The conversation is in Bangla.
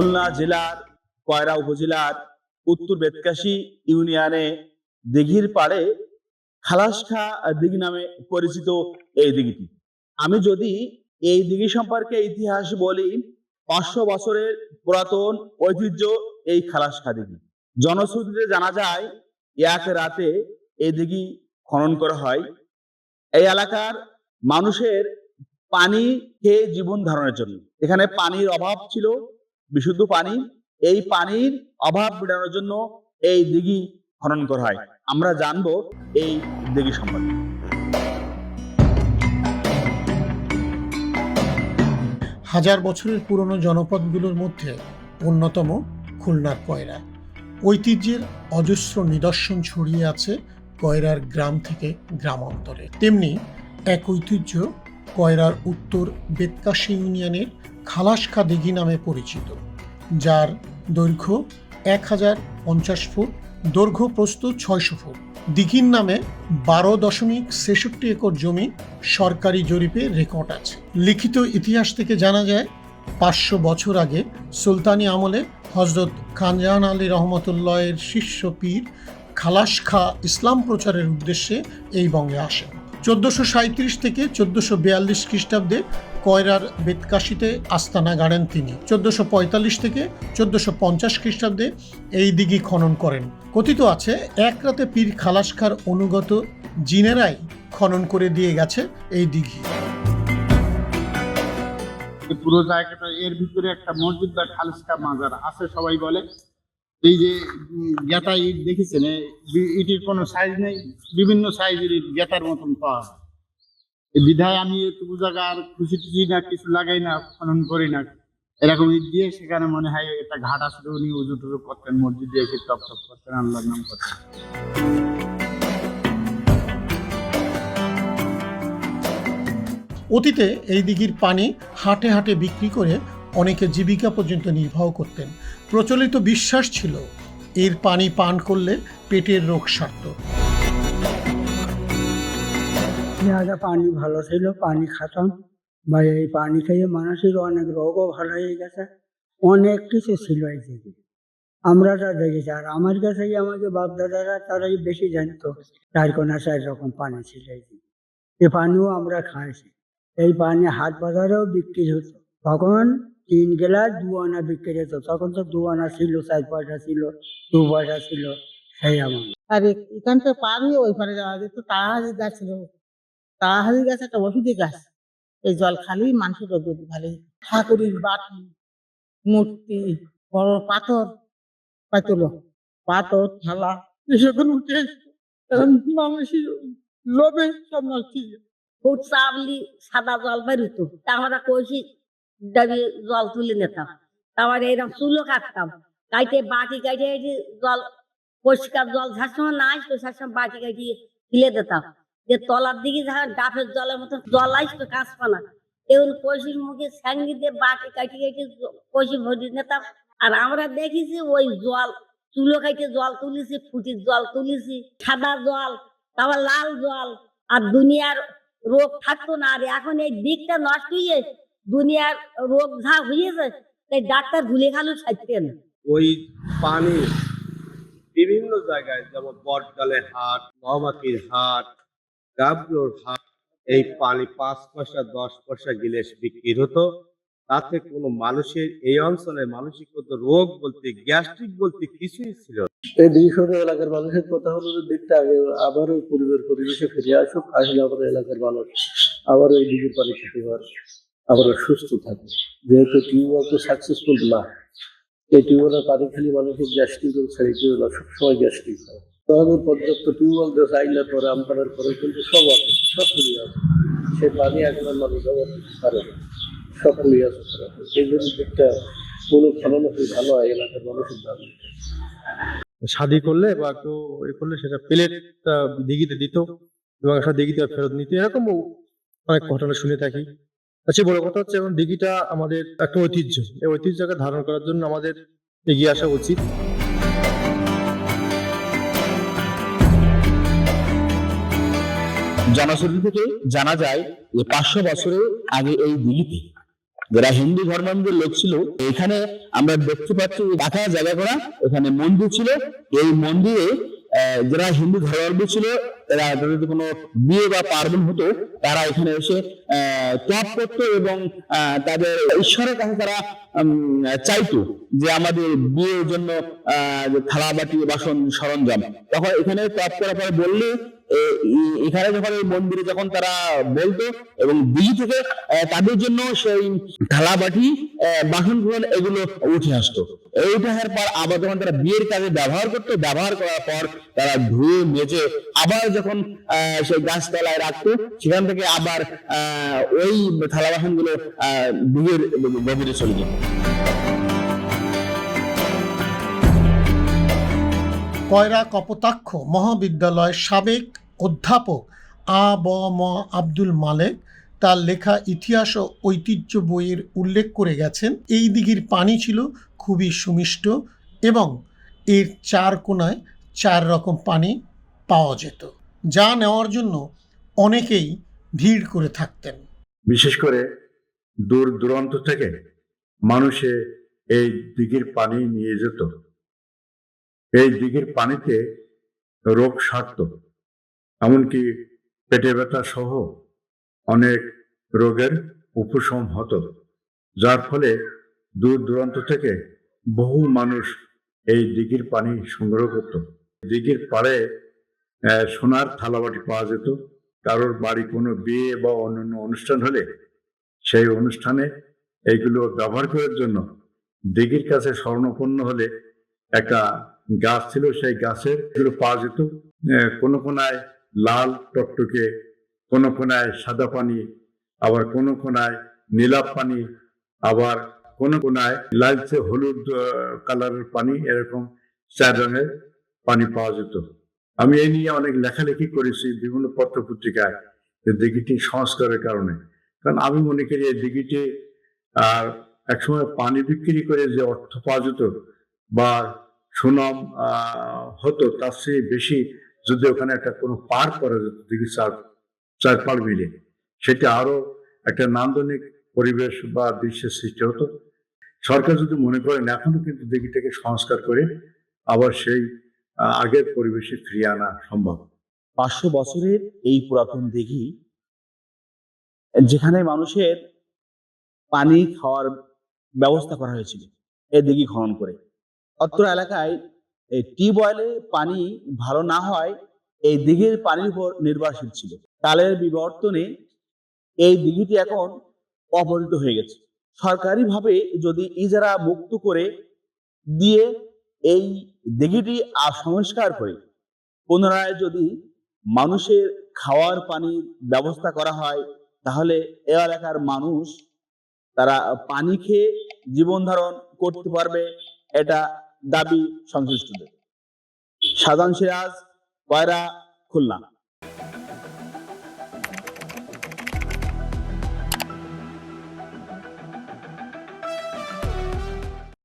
খুলনা জেলার, কয়রা উপজেলার, উত্তর বেতকাশি ইউনিয়নে দিঘির পাড়ে খালাসখা দিঘি নামে পরিচিত এই দিঘিটি। আমি যদি এই দিঘি সম্পর্কে ইতিহাস বলি, পাঁচশো বছরের পুরাতন ঐতিহ্য এই খালাসখা দিঘি। জনশ্রুতিতে জানা যায়, এক রাতে এই দিঘি খনন করা হয়। এই এলাকার মানুষের পানি খেয়ে জীবন ধারণের জন্য। এখানে পানির অভাব ছিল বিশুদ্ধ পানি, এই পানির অভাব মেটানোর জন্য এই দিঘি খনন করা হয়। আমরা জানব এই দিঘি সম্পর্কে। হাজার বছরের পুরনো জনপদগুলোর মধ্যে অন্যতম খুলনার কয়রা। ঐতিহ্যের অজস্র নিদর্শন ছড়িয়ে আছে কয়রার গ্রাম থেকে গ্রামান্তরে। তেমনি এক ঐতিহ্য কয়রার উত্তর বেতকাশি ইউনিয়নের খালাসখা দিঘি নামে পরিচিত, যার দৈর্ঘ্য এক হাজার পঞ্চাশ ফুট, দৈর্ঘ্য প্রস্থ ছয়শো ফুট। দিঘির নামে বারো দশমিক ছেষট্টি একর জমি সরকারি জরিপে রেকর্ড আছে। লিখিত ইতিহাস থেকে জানা যায়, পাঁচশো বছর আগে সুলতানি আমলে হজরত খানজাহান আলী রহমতুল্লাহের শিষ্য পীর খালাস খা ইসলাম প্রচারের উদ্দেশ্যে এই বঙ্গে আসেন। চোদ্দশো সাঁত্রিশ থেকে চোদ্দশো বিয়াল্লিশ খ্রিস্টাব্দে কয়রার বেতকাশিতে আস্তানা গাড়েন তিনি। চোদ্দশো পঁয়তাল্লিশ থেকে চোদ্দশো পঞ্চাশ খ্রিস্টাব্দে এই দিঘি খনন করেন। কথিত আছে, এক রাতে পীর খালাসখার অনুগত জিনেরাই খনন করে দিয়ে গেছে এই দিঘি। পুরো জায়গাটা, এর ভিতরে একটা মসজিদ বা খালিস্কা মাজার আছে, সবাই বলে। এই যে গেতা ইট দেখেছেন ইটের কোনো সাইজ নেই, বিভিন্ন সাইজের ইট গেতার মতন পাওয়া। এই বিধায় আমি এটুকু জায়গা খুশি টুসি না, কিছু লাগাই না, খনন করি না এরকম ইট দিয়ে সেখানে মনে হয় একটা ঘাট আসলে উনি উজু টুজু করতেন, মসজিদে এসে টপ টপ করতেন, আল্লাহর নাম করতেন অতীতে এই দিঘির পানি হাটে হাটে বিক্রি করে অনেকে জীবিকা পর্যন্ত নির্বাহ করতেন। প্রচলিত বিশ্বাস ছিল, এর পানি পান করলে পেটের রোগ সারত। পানি ভালো ছিল, পানি খাতাম। বা এই পানি খেয়ে মানুষের অনেক রোগও ভালো হয়ে গেছে। অনেক কিছু ছিল এই দিকে আমরা যা দেখেছি, আর আমার কাছেই আমাকে বাপ দাদারা তারাই বেশি জানতো চার কোনা চার রকম পানি ছিল এই এ পানিও আমরা খাইছি। এই পানি হাট বাজারেও বিক্রি হতো। তখন তিন গেলাস দু আনা বিক্রি হতো তখন তো দু আনা ছিল, চার পয়সা ছিল, দু পয়সা ছিল, সেই আমার আর, এখান থেকে পার হয়ে ওই পারে যাওয়া যেত তাড়াহাড়ি গাছ ছিল। তাড়াহাড়ি গাছ একটা ওষুধি গাছ। এই জল খালি মানুষের রোগ ভালো ঠাকুরের বাটি, মূর্তি, বড় পাথর পাইতল পাথর, থালা, এসব উঠে। মানুষের লোভে সব নষ্ট। ফুট চাবলি, সাদা জল বেরোতো। তা আমরা কষি ডাবি জল তুলে নিতাম। তারপরে এরকম চুলো কাটতাম কাইটে বাটি কাইটে জল, পরিষ্কার জল যার সময় না আসতো তার সময় বাটি কাইটে ফেলে দিতাম। যে তলার দিকে ডাফের জলের মতো জল আসতো কাঁচপানা। এগুলো কষির মুখে স্যাঙ্গি দিয়ে বাটি কাটি কাটি কষি ভরি নিতাম। আর আমরা দেখেছি ওই জল, চুলো কাইটে জল তুলেছি, ফুটির জল তুলেছি, সাদা জল, তারপর লাল জল। আর দুনিয়ার রোগ থাকতো না। আর এখন এই দিকটা নষ্ট হয়ে দুনিয়ার রোগ যা হয়েছে তাই ডাক্তার ভুলে খালু ছাড়তে না। ওই পানি বিভিন্ন জায়গায় যেমন বটগালে হাট নবাকির হাট গাবলোর হাট এই পানি পাঁচ পয়সা দশ পয়সা গিলেস বিক্রি হতো। তাতে কোনো মানুষের এই অঞ্চলে মানসিক রোগ বলতে গ্যাস্ট্রিক বলতে কিছুই ছিল না। এই এলাকার মানুষের কথা হলো যে দিকটা আগে আবারও পরিবেশ পরিবেশে ফিরে আসুক আসলে আমাদের এলাকার মানুষ আবারও এই দিকের পানি খেতে পারে। আবারও সুস্থ থাকে যেহেতু টিউবওয়েল তো সাকসেসফুল না, এই টিউবওয়েলের পানি খালি মানুষের গ্যাস্ট্রিক ছেড়ে টিউবওয়েল সবসময় গ্যাস্ট্রিক হয়। তখন পর্যাপ্ত টিউবওয়েল দেশ আইলের পরে আমদানের পরে কিন্তু সব আছে, সব মিলিয়ে আছে। সেই পানি এখন মানুষ করতে পারে না মিলিয়ে আছে। এই জন্য দিকটা কোনো ফলন খুব ভালো হয় এলাকার মানুষের দাবি শাদি করলে বা একটু এ করলে সেটা প্লেট দিঘিতে দিত এবং একটা দিঘিতে ফেরত নিত। এরকম অনেক ঘটনা শুনে থাকি। আচ্ছা বড় কথা হচ্ছে এখন দিঘিটা আমাদের একটা ঐতিহ্য। এই ঐতিহ্যকে ধারণ করার জন্য আমাদের এগিয়ে আসা উচিত। জনশ্রুতি থেকে জানা যায় যে পাঁচশো বছরের আগে এই দিঘিতে যারা হিন্দু ধর্মাবলম্বী লোক ছিল, এখানে আমরা দেখতে পাচ্ছি রাখা জায়গা করা, এখানে মন্দির ছিল। এই মন্দিরে যারা হিন্দু ধর্মাবলম্বী ছিল এরা যদি কোনো বিয়ে বা পার্বণ হতো, তারা এখানে এসে তপ করতো এবং তাদের ঈশ্বরের কাছে তারা চাইতো যে আমাদের বিয়ের জন্য থালা বাটি, বাসন, সরঞ্জাম। তখন এখানে তপ করার পরে বললে এখানে যখন মন্দিরে যখন তারা বলতো এবং দিঘি থেকে তাদের জন্য সেই থালা বাটি বাসন কুসন এগুলো উঠে আসতো। উঠার পর আবার যখন তারা বিয়ের কাজে ব্যবহার করতো, ব্যবহার করার পর তারা ধুয়ে মেজে আবার যখন সেই গাছতলায় রাখতো, সেখান থেকে আবার ওই থালা বাসনগুলো দিঘির গভীরে চলে যেত। কয়রা কপোতাক্ষ মহাবিদ্যালয়ের সাবেক অধ্যাপক আ ব ম আব্দুল মালেক তার লেখা ইতিহাস ও ঐতিহ্য বইয়ের উল্লেখ করে গেছেন। এই দিঘির পানি ছিল খুবই সুমিষ্ট এবং এর চার কোনায় চার রকম পানি পাওয়া যেত, যা নেওয়ার জন্য অনেকেই ভিড় করে থাকতেন। বিশেষ করে দূর দূরান্ত থেকে মানুষে এই দিঘির পানি নিয়ে যেত। এই দিঘির পানিতে রোগ সারত এমনকি পেটে ব্যথা সহ অনেক রোগের উপশম হতো, যার ফলে দূর দূরান্ত থেকে বহু মানুষ এই দিঘির পানি সংগ্রহ করত। দিঘির পাড়ে সোনার থালাবাটি পাওয়া যেত। কারোর বাড়ি কোনো বিয়ে বা অন্যান্য অনুষ্ঠান হলে সেই অনুষ্ঠানে এইগুলো ব্যবহার করার জন্য দিঘির কাছে স্বর্ণপন্ন হলে একটা গাছ ছিল, সেই গাছের এগুলো পাওয়া যেত। কোনো কোনায় লাল টকটকে, কোনো কোনায় সাদা পানি, আবার কোনো কোনায় নীলাভ পানি, আবার কোনো কোনায় লালচে হলুদ কালারের পানি, এরকম চার রঙের পানি পাওয়া যেত। আমি এই নিয়ে অনেক লেখালেখি করেছি বিভিন্ন পত্র পত্রিকায় যে দিঘিটি সংস্কারের কারণে। কারণ আমি মনে করি এই দিঘিটি, আর একসময় পানি বিক্রি করে যে অর্থ পাওয়া যেত, বা সুনাম হতো, তার চেয়ে বেশি যদি ওখানে একটা কোনো পার্ক করা যেত দিঘি চার চার পাড় মিলে, সেটা আরও একটা নান্দনিক পরিবেশ বা দৃশ্যের সৃষ্টি হতো। সরকার যদি মনে করেন, এখনও কিন্তু দিঘিটাকে সংস্কার করে আবার সেই আগের পরিবেশে ফিরিয়ে আনা সম্ভব। পাঁচশো বছরের এই পুরাতন দিঘি, যেখানে মানুষের পানি খাওয়ার ব্যবস্থা করা হয়েছিল, এ দিঘি খনন করে। অত্র এলাকায় এই টিউবওয়েলে পানি ভালো না হয়, এই দিঘির পানির উপর নির্ভরশীল ছিল। কালের বিবর্তনে এই দিঘিটি এখন অপরিত হয়ে গেছে। সরকারিভাবে যদি ইজারা মুক্ত করে দিয়ে এই দিঘিটি সংস্কার করে, পুনরায় যদি মানুষের খাওয়ার পানির ব্যবস্থা করা হয়, তাহলে এ এলাকার মানুষ তারা পানি খেয়ে জীবন ধারণ করতে পারবে, এটা দাবি সংশ্লিষ্টদের। সাজান সিরাজ কয়রা খুলনা।